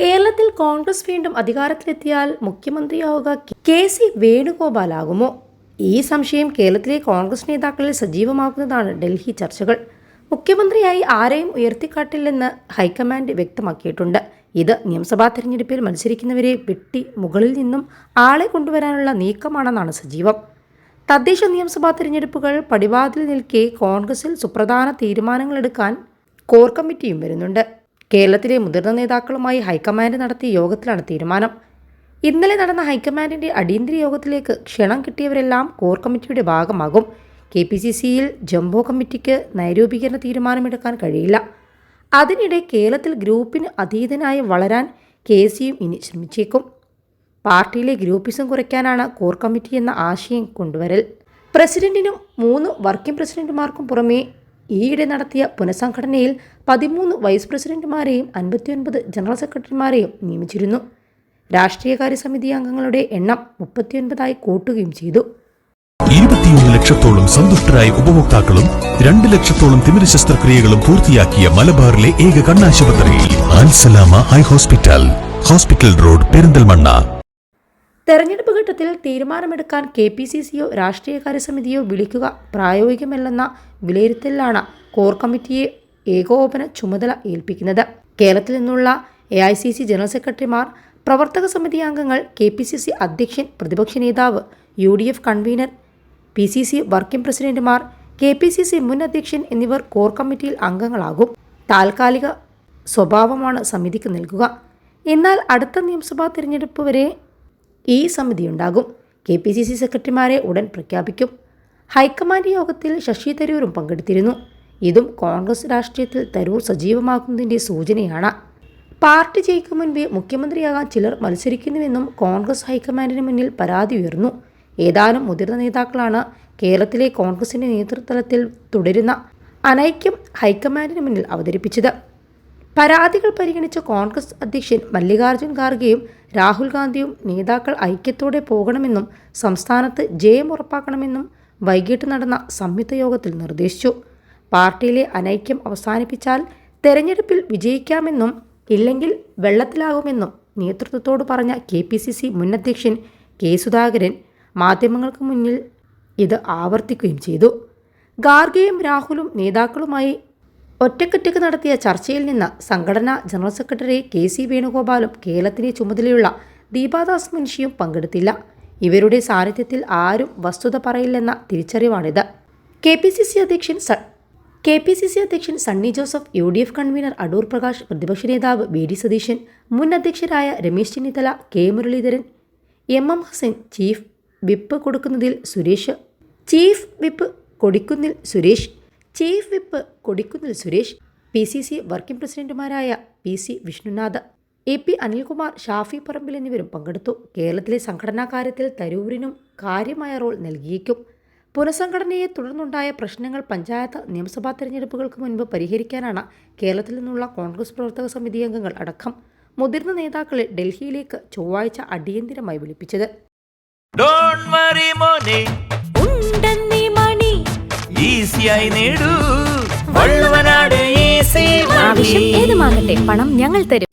കേരളത്തിൽ കോൺഗ്രസ് വീണ്ടും അധികാരത്തിലെത്തിയാൽ മുഖ്യമന്ത്രിയാവുക കെ സി വേണുഗോപാലാകുമോ? ഈ സംശയം കേരളത്തിലെ കോൺഗ്രസ് നേതാക്കളിൽ സജീവമാകുന്നതാണ് ഡൽഹി ചർച്ചകൾ. മുഖ്യമന്ത്രിയായി ആരെയും ഉയർത്തിക്കാട്ടില്ലെന്ന് ഹൈക്കമാൻഡ് വ്യക്തമാക്കിയിട്ടുണ്ട്. ഇത് നിയമസഭാ തെരഞ്ഞെടുപ്പിൽ മത്സരിക്കുന്നവരെ വെട്ടി മുകളിൽ നിന്നും ആളെ കൊണ്ടുവരാനുള്ള നീക്കമാണെന്നാണ് സജീവം. തദ്ദേശ നിയമസഭാ തെരഞ്ഞെടുപ്പുകൾ പടിവാതിൽ നിൽക്കെ കോൺഗ്രസിൽ സുപ്രധാന തീരുമാനങ്ങളെടുക്കാൻ കോർ കമ്മിറ്റിയും വരുന്നുണ്ട്. കേരളത്തിലെ മുതിർന്ന നേതാക്കളുമായി ഹൈക്കമാൻഡ് നടത്തിയ യോഗത്തിലാണ് തീരുമാനം. ഇന്നലെ നടന്ന ഹൈക്കമാൻഡിന്റെ അടിയന്തര യോഗത്തിലേക്ക് ക്ഷണം കിട്ടിയവരെല്ലാം കോർ കമ്മിറ്റിയുടെ ഭാഗമാകും. കെ പി സി സിയിൽ ജംബോ കമ്മിറ്റിക്ക് നയരൂപീകരണ തീരുമാനമെടുക്കാൻ കഴിയില്ല. അതിനിടെ കേരളത്തിൽ ഗ്രൂപ്പിന് അതീതനായി വളരാൻ കെ സിയും ഇനി ശ്രമിച്ചേക്കും. പാർട്ടിയിലെ ഗ്രൂപ്പിസം കുറയ്ക്കാനാണ് കോർ കമ്മിറ്റി എന്ന ആശയം കൊണ്ടുവരൽ. പ്രസിഡന്റിനും മൂന്ന് വർക്കിംഗ് പ്രസിഡന്റുമാർക്കും പുറമെ ഈയിടെ നടത്തിയ പുനഃസംഘടനയിൽ പതിമൂന്ന് വൈസ് പ്രസിഡന്റുമാരെയും അൻപത്തിയൊൻപത് ജനറൽ സെക്രട്ടറിമാരെയും നിയമിച്ചിരുന്നു. രാഷ്ട്രീയകാര്യ സമിതി അംഗങ്ങളുടെ എണ്ണം മുപ്പത്തിയൊൻപതായി കൂട്ടുകയും ചെയ്തു. ഇരുപത്തിയൊന്ന് ലക്ഷത്തോളം സന്തുഷ്ടരായ ഉപഭോക്താക്കളും രണ്ട് ലക്ഷത്തോളം തിമിര ശസ്ത്രക്രിയകളും പൂർത്തിയാക്കിയ മലബാറിലെ ഏക കണ്ണാശുപത്രി ആൻസലാമ eye hospital. Hospital road Perinthalmanna. തെരഞ്ഞെടുപ്പ് ഘട്ടത്തിൽ തീരുമാനമെടുക്കാൻ കെ പി സി സിയോ രാഷ്ട്രീയകാര്യ സമിതിയോ വിളിക്കുക പ്രായോഗികമല്ലെന്ന വിലയിരുത്തലിലാണ് കോർ കമ്മിറ്റിയെ ഏകോപന ചുമതല ഏൽപ്പിക്കുന്നത്. കേരളത്തിൽ നിന്നുള്ള A I C C general സെക്രട്ടറിമാർ പ്രവർത്തക സമിതി അംഗങ്ങൾ കെ പി സി സി അധ്യക്ഷൻ പ്രതിപക്ഷ നേതാവ് U D F convener P C C working പ്രസിഡന്റുമാർ കെ പി സി സി മുൻ അധ്യക്ഷൻ എന്നിവർ കോർ കമ്മിറ്റിയിൽ അംഗങ്ങളാകും. താൽക്കാലിക സ്വഭാവമാണ് സമിതിക്ക് നൽകുക. എന്നാൽ അടുത്ത നിയമസഭാ തിരഞ്ഞെടുപ്പ് വരെ ഈ സമിതിയുണ്ടാകും കെ പി സി സി സെക്രട്ടറിമാരെ ഉടൻ പ്രഖ്യാപിക്കും. ഹൈക്കമാൻഡ് യോഗത്തിൽ ശശി തരൂരും പങ്കെടുത്തിരുന്നു. ഇതും കോൺഗ്രസ് രാഷ്ട്രീയത്തിൽ തരൂർ സജീവമാക്കുന്നതിന്റെ സൂചനയാണ്. പാർട്ടി ജയിക്കും മുൻപേ മുഖ്യമന്ത്രിയാകാൻ ചിലർ മത്സരിക്കുന്നുവെന്നും കോൺഗ്രസ് ഹൈക്കമാൻഡിന് മുന്നിൽ പരാതി ഉയർന്നു. ഏതാനും മുതിർന്ന നേതാക്കളാണ് കേരളത്തിലെ കോൺഗ്രസിന്റെ നേതൃത്വത്തിൽ തുടരുന്ന അനൈക്യം ഹൈക്കമാൻഡിന് മുന്നിൽ അവതരിപ്പിച്ചത്. പരാതികൾ പരിഗണിച്ച കോൺഗ്രസ് അധ്യക്ഷൻ മല്ലികാർജുൻ ഖാർഗെയും രാഹുൽ ഗാന്ധിയും നേതാക്കൾ ഐക്യത്തോടെ പോകണമെന്നും സംസ്ഥാനത്ത് ജയം ഉറപ്പാക്കണമെന്നും വൈകിട്ട് നടന്ന സംയുക്ത യോഗത്തിൽ നിർദ്ദേശിച്ചു. പാർട്ടിയിലെ അനൈക്യം അവസാനിപ്പിച്ചാൽ തെരഞ്ഞെടുപ്പിൽ വിജയിക്കാമെന്നും ഇല്ലെങ്കിൽ വെള്ളത്തിലാകുമെന്നും നേതൃത്വത്തോട് പറഞ്ഞ കെ പി സി സി മുൻ അധ്യക്ഷൻ കെ സുധാകരൻ മാധ്യമങ്ങൾക്ക് മുന്നിൽ ഇത് ആവർത്തിക്കുകയും ചെയ്തു. ഗാർഗയും രാഹുലും നേതാക്കളുമായി ഒറ്റക്കൊറ്റക്ക് നടത്തിയ ചർച്ചയിൽ നിന്ന് സംഘടനാ ജനറൽ സെക്രട്ടറി കെ സി വേണുഗോപാലും കേരളത്തിലെ ചുമതലയുള്ള ദീപാദാസ് മുൻഷിയും പങ്കെടുത്തില്ല. ഇവരുടെ സാന്നിധ്യത്തിൽ ആരും വസ്തുത പറയില്ലെന്ന തിരിച്ചറിവാണിത്. കെ പി സി സി അധ്യക്ഷൻ കെ പി സി സി അധ്യക്ഷൻ Sunny Joseph U D F convener Adoor Prakash പ്രതിപക്ഷ നേതാവ് ബി ഡി സതീശൻ മുൻ അധ്യക്ഷരായ Ramesh Chennithala K Muraleedharan M M Hasan chief whip കൊടുക്കുന്നതിൽ Suresh chief whip Kodikunnil Suresh chief whip Kodikunnil Suresh P C C working പ്രസിഡന്റുമാരായ P C Vishnunath A P Anilkumar Shafi Parambil എന്നിവരും പങ്കെടുത്തു. കേരളത്തിലെ സംഘടനാ കാര്യത്തിൽ തരൂരിനും കാര്യമായ role നൽകിയേക്കും. പുനഃസംഘടനയെ തുടർന്നുണ്ടായ പ്രശ്നങ്ങൾ പഞ്ചായത്ത് നിയമസഭാ തെരഞ്ഞെടുപ്പുകൾക്ക് മുൻപ് പരിഹരിക്കാനാണ് കേരളത്തിൽ നിന്നുള്ള കോൺഗ്രസ് പ്രവർത്തക സമിതി അംഗങ്ങൾ അടക്കം മുതിർന്ന നേതാക്കളെ ഡൽഹിയിലേക്ക് ചൊവ്വാഴ്ച അടിയന്തിരമായി വിളിപ്പിച്ചത്. ഈസിയായി പണം ഞങ്ങൾ തരും.